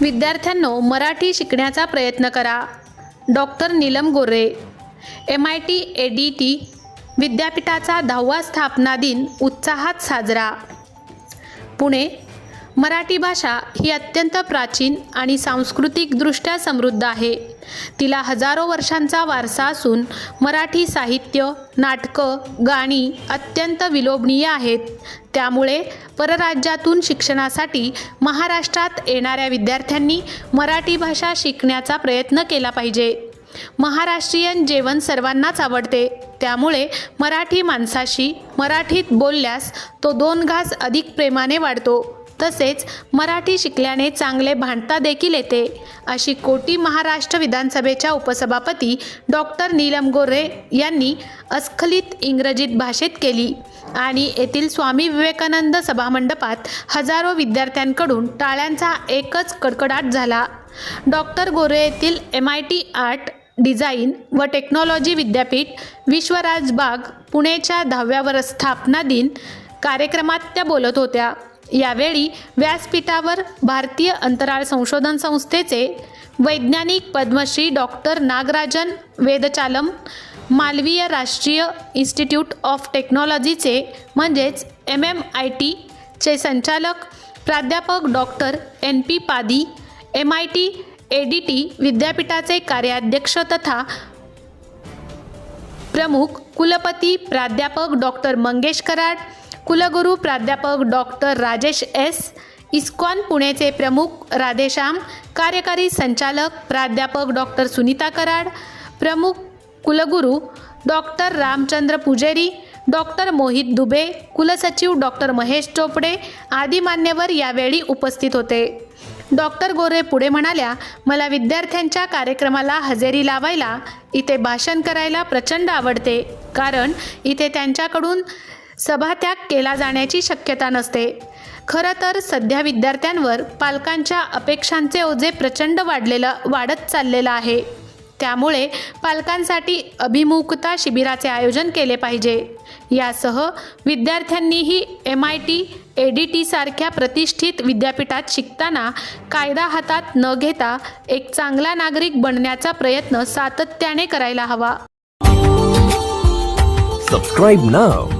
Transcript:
विद्यार्थ्यांनो मराठी शिकण्याचा प्रयत्न करा. Doctor Neelam Gore M I T A D T विद्यापीठाचा दहावा स्थापना दिन उत्साहात साजरा. पुणे मराठी भाषा ही अत्यंत प्राचीन आणि सांस्कृतिकदृष्ट्या समृद्ध आहे. तिला हजारो वर्षांचा वारसा असून मराठी साहित्य नाटकं गाणी अत्यंत विलोभनीय आहेत. त्यामुळे परराज्यातून शिक्षणासाठी महाराष्ट्रात येणाऱ्या विद्यार्थ्यांनी मराठी भाषा शिकण्याचा प्रयत्न केला पाहिजे. महाराष्ट्रीयन जेवण सर्वांनाच आवडते. त्यामुळे मराठी माणसाशी मराठीत बोलल्यास तो दोन घास अधिक प्रेमाने वाढतो. तसेच मराठी शिकल्याने चांगले भांडता देखील येते. अशी कोटी महाराष्ट्र विधानसभेच्या उपसभापती डॉक्टर नीलम गोरे यांनी अस्खलित इंग्रजीत भाषेत केली आणि येथील स्वामी विवेकानंद सभामंडपात हजारो विद्यार्थ्यांकडून टाळ्यांचा एकच कडकडाट झाला. डॉक्टर गोरे येथील M I T art design व टेक्नॉलॉजी विद्यापीठ विश्वराज बाग पुणेच्या दहाव्यावर स्थापना दिन कार्यक्रमात त्या बोलत होत्या. यावेळी व्यासपीठावर भारतीय अंतराळ संशोधन संस्थेचे वैज्ञानिक पद्मश्री डॉक्टर नागराजन वेदचालम मालवीय राष्ट्रीय इन्स्टिट्यूट ऑफ टेक्नॉलॉजीचे म्हणजेच एम एम आय टीचे संचालक प्राध्यापक doctor N P Padi M I T A D T विद्यापीठाचे कार्याध्यक्ष तथा प्रमुख कुलपती प्राध्यापक डॉक्टर मंगेश कराड कुलगुरू प्राध्यापक डॉक्टर राजेश एस इस्कॉन पुणेचे प्रमुख राधेश्याम कार्यकारी संचालक प्राध्यापक डॉक्टर सुनीता कराड प्रमुख कुलगुरू डॉक्टर रामचंद्र पुजेरी डॉक्टर मोहित दुबे कुलसचिव डॉक्टर महेश चोपडे आदी मान्यवर यावेळी उपस्थित होते. डॉक्टर गोरे पुढे म्हणाल्या मला विद्यार्थ्यांच्या कार्यक्रमाला हजेरी लावायला इथे भाषण करायला प्रचंड आवडते कारण इथे त्यांच्याकडून सभात्याग केला जाण्याची शक्यता नसते. खरं तर सध्या विद्यार्थ्यांवर पालकांच्या अपेक्षांचे ओझे प्रचंड वाढलेलं वाढत चाललेलं आहे. त्यामुळे पालकांसाठी अभिमुखता शिबिराचे आयोजन केले पाहिजे. यासह विद्यार्थ्यांनीही M I T A D T सारख्या प्रतिष्ठित विद्यापीठात शिकताना कायदा हातात न घेता एक चांगला नागरिक बनण्याचा प्रयत्न सातत्याने करायला हवा. Subscribe now